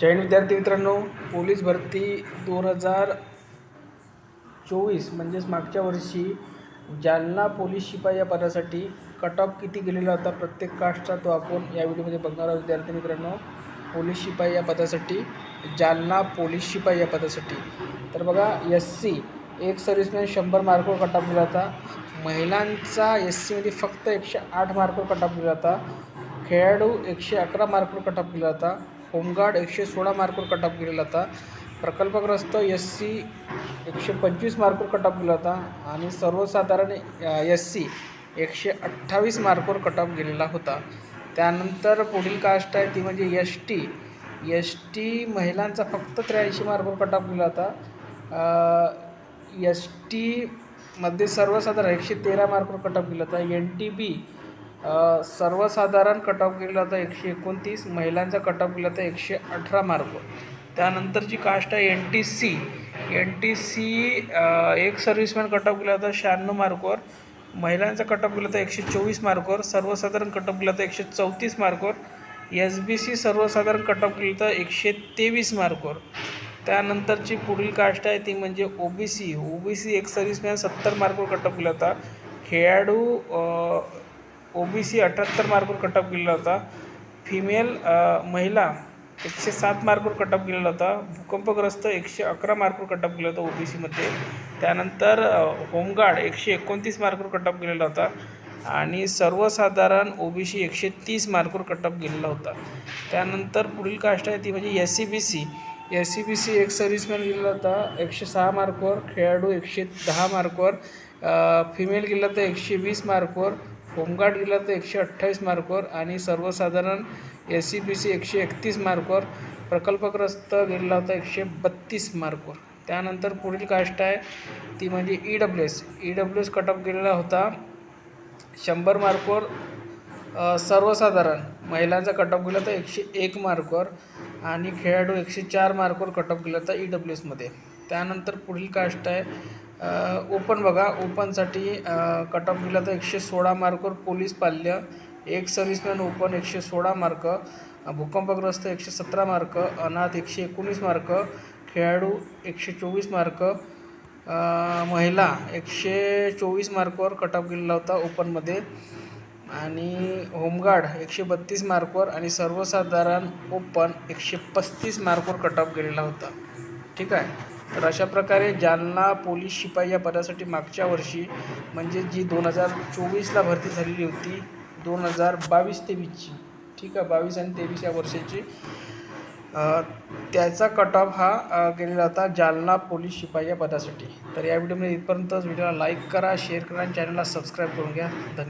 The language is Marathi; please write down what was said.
जैन विद्यार्थी मित्रांनो. पोलीस भरती दोन हजार चोवीस म्हणजेच मागच्या वर्षी जालना पोलीस शिपाई या पदासाठी कट ऑफ किती गेलेला होता प्रत्येक कास्टचा तो आपण या व्हिडिओमध्ये बघणार आहोत विद्यार्थी मित्रांनो. पोलीस शिपाई या पदासाठी जालना पोलीस शिपाई या पदासाठी. तर बघा एस सी एक सर्व्हिसमॅन शंभर मार्कवर कट ऑफ दिला होता. महिलांचा एस सीमध्ये फक्त एकशे आठ मार्कवर कट ऑफ दिला होता. खेळाडू एकशे अकरा मार्कवर कट ऑफ होता होमगार्ड एकशे सोळा मार्कवर कट ऑफ होता प्रकल्पग्रस्त एस सी एकशे पंचवीस मार्कवर कट ऑफ होता आणि सर्वसाधारण एस सी एकशे अठ्ठावीस मार्कवर कट ऑफ गेलेला होता. त्यानंतर पुढील कास्ट आहे ती म्हणजे एस टी. एस टी महिलांचा फक्त त्र्याऐंशी मार्कवर कट ऑफ गेला होता एस टीमध्ये सर्वसाधारण एकशे तेरा मार्कवर कट ऑफ गेला होता एन टी बी सर्वसाधारण कट ऑफ गेला होता एकशे एकोणतीस महिलांचा कट ऑफ गेला होता एकशे अठरा मार्क त्यानंतरची कास्ट आहे N T C N T C एक सर्व्हिसमॅन कट ऑफ गेला होता शहाण्णव मार्कवर महिलांचा कट ऑफ गेला होता एकशे चोवीस मार्कवर सर्वसाधारण कट ऑफ गेला होता एकशे चौतीस मार्कवर एस बी सी सर्वसाधारण कट ऑफ गेला होता एकशे तेवीस मार्कवर त्यानंतरची पुढील कास्ट आहे ती म्हणजे O B C O B C एक सर्व्हिसमॅन सत्तर मार्कवर कट ऑफ गेला होता खेळाडू ओ बी सी अठ्याहत्तर मार्कवर कट ऑफ गेलेला होता. फिमेल महिला एकशे सात मार्कवर कट ऑफ गेलेला होता. भूकंपग्रस्त एकशे अकरा मार्कवर कट ऑफ गेला होता ओ बी सीमध्ये त्यानंतर होमगार्ड एकशे एकोणतीस मार्कवर कट ऑफ गेलेला होता. आणि सर्वसाधारण ओ बी सी एकशे तीस मार्कवर कट ऑफ गेलेला होता. त्यानंतर पुढील कास्ट आहे ती म्हणजे S C B C. S C B C एक सर्व्हिसमॅन गेलेला होता. एकशे सहा मार्कवर. खेळाडू एकशे दहा मार्कवर. फिमेल गेला होता एकशे वीस मार्कवर. होमगार्ड गेला तर एकशे अठ्ठावीस मार्कवर आणि सर्वसाधारण एस सी बी सी एकशे एकतीस मार्कवर. प्रकल्पग्रस्त गेलेला होता एकशे बत्तीस मार्कवर. त्यानंतर पुढील कास्ट आहे ती म्हणजे E W S E W S cut up गेलेला होता शंभर मार्कवर. सर्वसाधारण महिलांचा कटअप गेला होता एकशे एक मार्कवर आणि खेळाडू एकशे चार मार्कवर कटअप गेला होता ई डब्ल्यू एसमध्ये त्यानंतर पुढील कास्ट आहे ओपन बघा ओपनसाठी कट ऑफ गेला होता एकशे सोळा मार्कवर पोलीस पाल्य. एक सर्व्हिसमॅन ओपन एकशे सोळा मार्क भूकंपग्रस्त एकशे सतरा मार्क अनाथ एकशे एकोणीस मार्क खेळाडू एकशे चोवीस मार्क महिला एकशे चोवीस मार्कवर कट ऑफ गेलेला होता ओपनमध्ये आणि होमगार्ड एकशे बत्तीस मार्कवर आणि सर्वसाधारण ओपन एकशे पस्तीस मार्कवर कट ऑफ गेलेला होता. ठीक आहे? तर अशा प्रकारे जालना पोलीस शिपाई या पदासाठी मागच्या वर्षी म्हणजे जी दोन हजार चोवीसला भरती झालेली होती दोन हजार बावीस तेवीसची ठीक आहे बावीस आणि तेवीस या वर्षाची त्याचा कट ऑफ हा गेलेला होता जालना पोलीस शिपाई या पदासाठी. तर या व्हिडिओमध्ये इथपर्यंतच व्हिडिओला लाईक करा शेअर करा आणि चॅनलला सबस्क्राईब करून घ्या. धन्यवाद.